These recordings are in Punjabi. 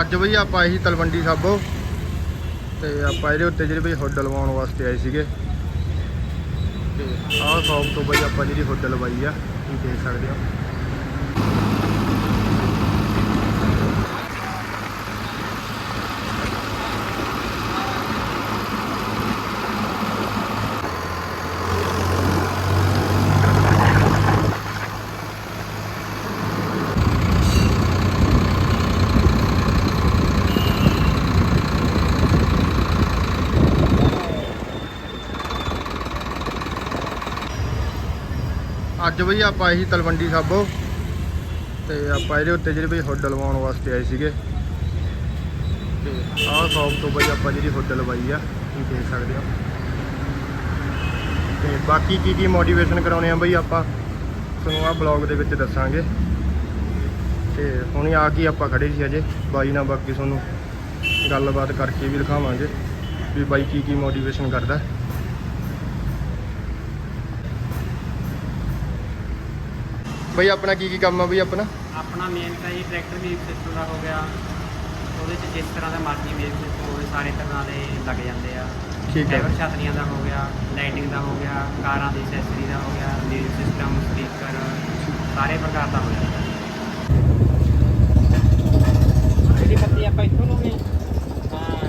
ਅੱਜ ਬਈ ਆਪਾਂ ਆਏ ਸੀ ਤਲਵੰਡੀ ਸਾਬੋ ਤੇ ਆਪਾਂ ਇਹਦੇ ਉੱਤੇ ਜਿਹੜੀ ਬਈ ਹੁੱਡ ਲਵਾਉਣ ਵਾਸਤੇ ਆਏ ਸੀਗੇ। ਤੇ ਆਹ ਸ਼ੌਪ ਤੋਂ ਬਈ ਆਪਾਂ ਜਿਹੜੀ ਹੁੱਡ ਲਵਾਈ ਆ, ਤੁਸੀਂ ਦੇਖ ਸਕਦੇ ਹੋ। ਅੱਜ ਬਈ ਆਪਾਂ ਇਹੀ ਤਲਵੰਡੀ ਸਾਬੋ ਤੇ ਆਪਾਂ ਇਹਦੇ ਉੱਤੇ ਜਿਹੜੇ ਬਈ ਹੁੱਡ ਲਵਾਉਣ ਵਾਸਤੇ ਆਏ ਸੀਗੇ। ਤੇ ਆਹ ਸ਼ੌਪ ਤੋਂ ਬਈ ਆਪਾਂ ਜਿਹੜੀ ਹੁੱਡ ਲਵਾਈ ਆ, ਤੁਸੀਂ ਦੇਖ ਸਕਦੇ ਹੋ। ਤੇ ਬਾਕੀ ਕੀ ਕੀ ਮੋਟੀਵੇਸ਼ਨ ਕਰਾਉਣੇ ਆ ਬਈ ਆਪਾਂ, ਤੁਹਾਨੂੰ ਆਹ ਬਲੌਗ ਦੇ ਵਿੱਚ ਦੱਸਾਂਗੇ। ਤੇ ਹੁਣੀ ਆ ਕੇ ਆਪਾਂ ਖੜੇ ਸੀ ਅਜੇ, ਬਾਈ ਨਾਲ ਬਾਕੀ ਤੁਹਾਨੂੰ ਗੱਲਬਾਤ ਕਰਕੇ ਵੀ ਦਿਖਾਵਾਂਗੇ, ਵੀ ਬਾਈ ਕੀ ਕੀ ਮੋਟੀਵੇਸ਼ਨ ਕਰਦਾ। ਬਈ ਆਪਣਾ ਕੀ ਕੀ ਕੰਮ ਆ ਬਈ ਆਪਣਾ? ਆਪਣਾ ਮੇਨ ਤਾਂ ਜੀ ਟਰੈਕਟਰ ਵੀਲ ਸਿਸਟਮ ਦਾ ਹੋ ਗਿਆ। ਉਹਦੇ 'ਚ ਜਿਸ ਤਰ੍ਹਾਂ ਦਾ ਮਰਜ਼ੀ ਵੀਲ ਸਿਸਟਮ ਹੋਵੇ ਸਾਰੇ ਤਰ੍ਹਾਂ ਦੇ ਲੱਗ ਜਾਂਦੇ ਆ। ਠੀਕ ਹੈ ਡਰਾਈਵਰ ਛਤਰੀਆਂ ਦਾ ਹੋ ਗਿਆ ਲਾਈਟਿੰਗ ਦਾ ਹੋ ਗਿਆ ਕਾਰਾਂ ਦੀ ਐਕਸੈਸਰੀ ਦਾ ਹੋ ਗਿਆ ਮਿਊਜ਼ਿਕ ਸਿਸਟਮ ਸਪੀਕਰ ਸਾਰੇ ਪ੍ਰਕਾਰ ਦਾ ਹੋ ਜਾਂਦਾ। ਜਿਹੜੀ ਪੱਤੀ ਆਪਾਂ ਇੱਥੋਂ ਲਓਗੇ ਹਾਂ।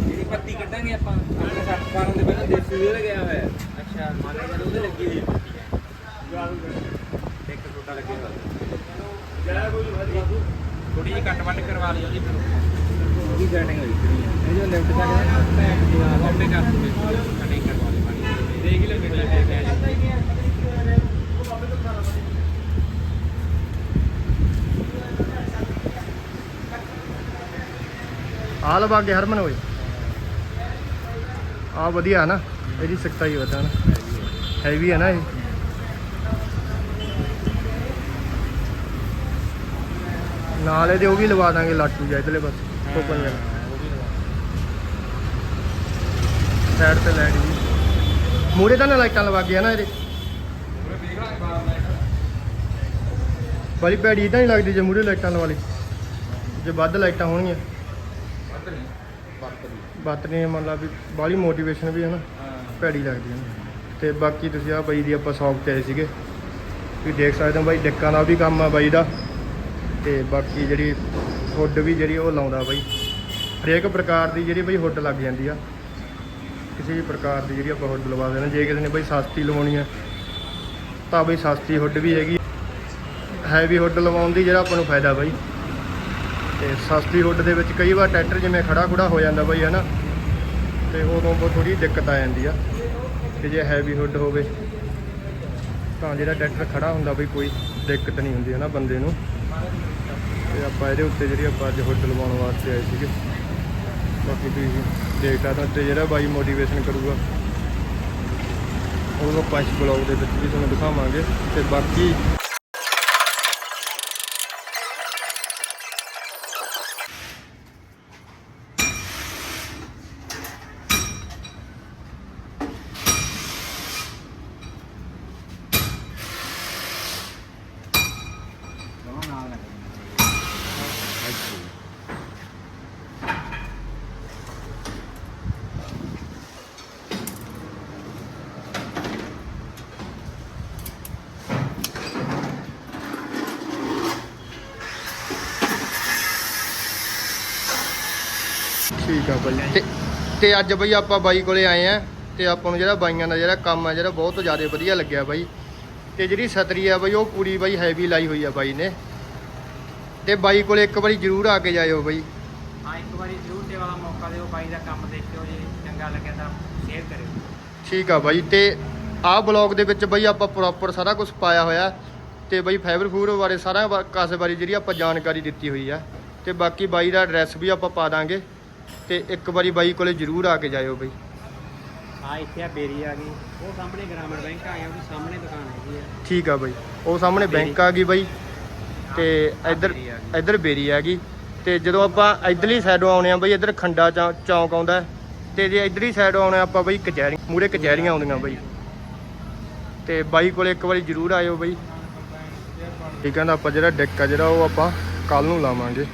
ਜਿਹੜੀ ਪੱਤੀ ਕੱਢਾਂਗੇ ਆਪਾਂ ਆਪਣੇ 60 12 ਦੇ ਪਹਿਲਾਂ ਦੇਸੀ ਦੇ ਗਿਆ ਹੋਇਆ। ਹੈ। ਅੱਛਾ ਜਦੋਂ ਉਹਦੇ ਲੱਗੀ ਹੋਈ ਪੱਤੀ ਹੈ ਇੱਕ ਟੋਟਾ ਲੱਗਿਆ ਹੋਇਆ ਥੋੜੀ ਜਿਹੀ ਕੱਟ ਵੱਟ ਕਰਵਾ ਲਈ ਉਹਦੀ ਫਿਰ। ਉਹਦੀ ਸੈਟਿੰਗ ਹੋਈ ਇਹ ਜੋ ਲੈਫਟ ਦਾ ਹੈ ਆਪੇ ਕਰ ਦੂਗੇ ਕਟਿੰਗ ਕਰਵਾ ਲਈ ਪਾਣੀ ਦੇਖ ਹੀ ਲੈ ਮਿੰਟ ਲੈ ਕੇ ਆ ਜੀ ਆ ਲਵਾ ਕੇ ਹਰਮਨ ਹੋਏ। ਆ ਵਧੀਆ ਨਾ। ਇਹਦੀ ਸਖਤਾਈ ਵਧਾ ਨਾ ਹੈਵੀ ਹੈ ਨਾ ਇਹ। ਨਾਲ ਇਹਦੇ ਉਹ ਵੀ ਲਵਾ ਦਾਂਗੇ ਲਾਟੂ ਜਿਹਾ ਇਧਰਲੇ ਬਸ ਕੋਪਨ ਜਿਹਾ ਸਾਈਡ ਤੇ ਲਾਈਟ ਜੀ। ਮੂਰੇ ਤਾਂ ਨਾ ਲਾਈਟਾਂ ਲਵਾ ਗਿਆ ਨਾ ਇਹਦੇ। ਬੜੀ ਭੈੜੀ ਤਾਂ ਨਹੀਂ ਲੱਗਦੀ ਜੇ ਮੂਰੇ ਲਾਈਟਾਂ ਲਵਾ ਲਈ। ਜੇ ਵੱਧ ਲਾਈਟਾਂ ਹੋਣਗੀਆਂ। ਬਾਤਨੀ ਮੰਨ ਲਾ ਵੀ ਬਾਹਲੀ ਮੋਟੀਵੇਸ਼ਨ ਵੀ ਹੈ ਨਾ ਭੈੜੀ ਲੱਗਦੀ ਹੈ ਨਾ। ਤੇ ਬਾਕੀ ਤੁਸੀਂ ਆ ਬਾਈ ਦੀ ਆਪਾਂ ਸ਼ੌਪ ਤੇ ਆਏ ਸੀਗੇ। ਤੁਸੀਂ ਦੇਖ ਸਕਦੇ ਹੋ ਬਾਈ ਡਿੱਕਾਂ ਦਾ ਵੀ ਕੰਮ ਆ ਬਾਈ ਦਾ। ਤੇ ਬਾਕੀ ਜਿਹੜੀ ਹੁੱਡ ਵੀ ਜਿਹੜੀ ਉਹ ਲਾਉਂਦਾ ਬਾਈ। ਹਰੇਕ ਪ੍ਰਕਾਰ ਦੀ ਜਿਹੜੀ ਬਾਈ ਹੁੱਡ ਲੱਗ ਜਾਂਦੀ ਆ। ਕਿਸੇ ਵੀ ਪ੍ਰਕਾਰ ਦੀ ਜਿਹੜੀ ਆਪਾਂ ਹੁੱਡ ਲਵਾ ਦੇਣਾ ਜੇ ਕਿਸੇ ਨੇ ਬਾਈ ਸਸਤੀ ਲਵਾਉਣੀ ਆ, ਤਾਂ ਬਾਈ ਸਸਤੀ ਹੁੱਡ ਵੀ ਹੈਗੀ। ਹੈਵੀ ਹੁੱਡ ਲਵਾਉਣ ਦੀ ਜਿਹੜਾ ਆਪਾਂ ਨੂੰ ਫਾਇਦਾ ਬਾਈ। ਤੇ ਸਸਤੀ ਹੁੱਡ ਦੇ ਵਿੱਚ ਕਈ ਵਾਰ ਟਰੈਕਟਰ ਜਿਵੇਂ ਖੜਾ ਖੁੜਾ ਹੋ ਜਾਂਦਾ ਬਾਈ, ਹਨਾ? ਤੇ ਉਦੋਂ ਬਹੁਤ ਥੋੜੀ ਦਿੱਕਤ ਆ ਜਾਂਦੀ ਆ। ਤੇ ਜੇ ਹੈਵੀ ਹੁੱਡ ਹੋਵੇ, ਤਾਂ ਜਿਹੜਾ ਟਰੈਕਟਰ ਖੜਾ ਹੁੰਦਾ ਬਈ, ਕੋਈ ਦਿੱਕਤ ਨਹੀਂ ਹੁੰਦੀ ਹੈ ਨਾ ਬੰਦੇ ਨੂੰ। ਤੇ ਆਪਾਂ ਇਹਦੇ ਉੱਤੇ ਜਿਹੜੀ ਆਪਾਂ ਅੱਜ ਹੁੱਡ ਲਵਾਉਣ ਵਾਸਤੇ ਆਏ ਸੀਗੇ। ਬਾਕੀ ਤੁਸੀਂ ਦੇਖ ਸਕਦੇ ਤੇ ਜਿਹੜਾ ਬਾਈ ਮੋਟੀਵੇਸ਼ਨ ਕਰੂਗਾ, ਉਹਨੂੰ ਆਪਾਂ ਇਸ ਬਲੌਗ ਦੇ ਵਿੱਚ ਵੀ ਤੁਹਾਨੂੰ ਦਿਖਾਵਾਂਗੇ। ਤੇ ਬਾਕੀ ਦੋਨੋਂ ਨਾਲ ਲੱਗੇ ਠੀਕ ਆ ਬਾਈ। ਤੇ ਤੇ ਅੱਜ ਬਈ ਆਪਾਂ ਬਾਈ ਕੋਲੇ ਆਏ ਆ ਤੇ ਆਪਾਂ ਨੂੰ ਜਿਹੜਾ ਬਾਈਆਂ ਦਾ ਜਿਹੜਾ ਕੰਮ ਆ ਜਿਹੜਾ ਬਹੁਤ ਜ਼ਿਆਦਾ ਵਧੀਆ ਲੱਗਿਆ ਬਾਈ। ਤੇ ਜਿਹੜੀ ਛਤਰੀ ਆ ਬਾਈ ਉਹ ਪੂਰੀ ਬਾਈ ਹੈਵੀ ਲਾਈ ਹੋਈ ਆ ਬਾਈ ਨੇ। ਤੇ ਬਾਈ ਕੋਲੇ ਇੱਕ ਵਾਰੀ ਜ਼ਰੂਰ ਆ ਕੇ ਜਾਇਓ ਬਾਈ। ਹਾਂ ਇੱਕ ਵਾਰੀ ਜ਼ਰੂਰ ਸੇਵਾ ਦਾ ਮੌਕਾ ਦਿਓ ਬਾਈ ਦਾ ਕੰਮ ਦੇਖਿਓ ਜੇ ਚੰਗਾ ਲੱਗਿਆ ਤਾਂ ਸ਼ੇਅਰ ਕਰਿਓ। ਠੀਕ ਆ ਬਾਈ ਤੇ ਆਹ ਬਲੌਗ ਦੇ ਵਿੱਚ ਬਾਈ ਆਪਾਂ ਪ੍ਰੋਪਰ ਸਾਰਾ ਕੁਝ ਪਾਇਆ ਹੋਇਆ। ਤੇ ਬਾਈ ਫਾਈਬਰ ਫੂਡ ਬਾਰੇ ਸਾਰਾ ਕਾਸੇ ਬਾਰੇ ਜਿਹੜੀ ਆਪਾਂ ਜਾਣਕਾਰੀ ਦਿੱਤੀ ਹੋਈ ਆ। ਤੇ ਬਾਕੀ ਬਾਈ ਦਾ ਐਡਰੈਸ ਵੀ ਆਪਾਂ ਪਾ ਦਾਂਗੇ। ਤੇ ਇੱਕ ਵਾਰੀ ਬਾਈ ਕੋਲੇ ਜ਼ਰੂਰ ਆ ਕੇ ਜਾਇਓ ਬਾਈ। ਹਾਂ ਇੱਥੇ ਆ ਬੇਰੀ ਆ ਗਈ। ਉਹ ਸਾਹਮਣੇ ਗ੍ਰਾਮੀਣ ਬੈਂਕ ਆ ਗਿਆ ਉਹਦੀ ਸਾਹਮਣੇ ਦੁਕਾਨ ਹੈਗੀ ਆ। ਠੀਕ ਆ ਬਾਈ। ਉਹ ਸਾਹਮਣੇ ਬੈਂਕ ਆ ਗਈ ਬਾਈ ਤੇ ਆਹ ਇੱਧਰ ਬੇਰੀ ਆ ਗਈ। ਇੱਧਰ ਤੇ ਜਦੋਂ ਆਪਾਂ ਇੱਧਰਲੀ ਸਾਈਡੋਂ ਆਉਣੇ ਆ ਬਾਈ ਇੱਧਰ ਖੰਡਾ ਚੌਂਕ ਆਉਂਦਾ। ਤੇ ਜੇ ਇੱਧਰਲੀ ਸਾਈਡੋਂ ਆਉਣੇ ਆਪਾਂ ਬਾਈ ਕਚਹਿਰੀ ਮੂਰੇ ਕਚਹਿਰੀਆਂ ਆਉਂਦੀਆਂ ਬਾਈ। ਤੇ ਬਾਈ ਕੋਲੇ ਇੱਕ ਵਾਰੀ ਜ਼ਰੂਰ ਆਇਓ ਬਾਈ। ਠੀਕ ਹੈ ਨਾ ਆਪਾਂ ਜਿਹੜਾ ਡੈਕ ਆ ਜਿਹੜਾ ਉਹ ਆਪਾਂ ਕੱਲ ਨੂੰ ਲਾਵਾਂਗੇ।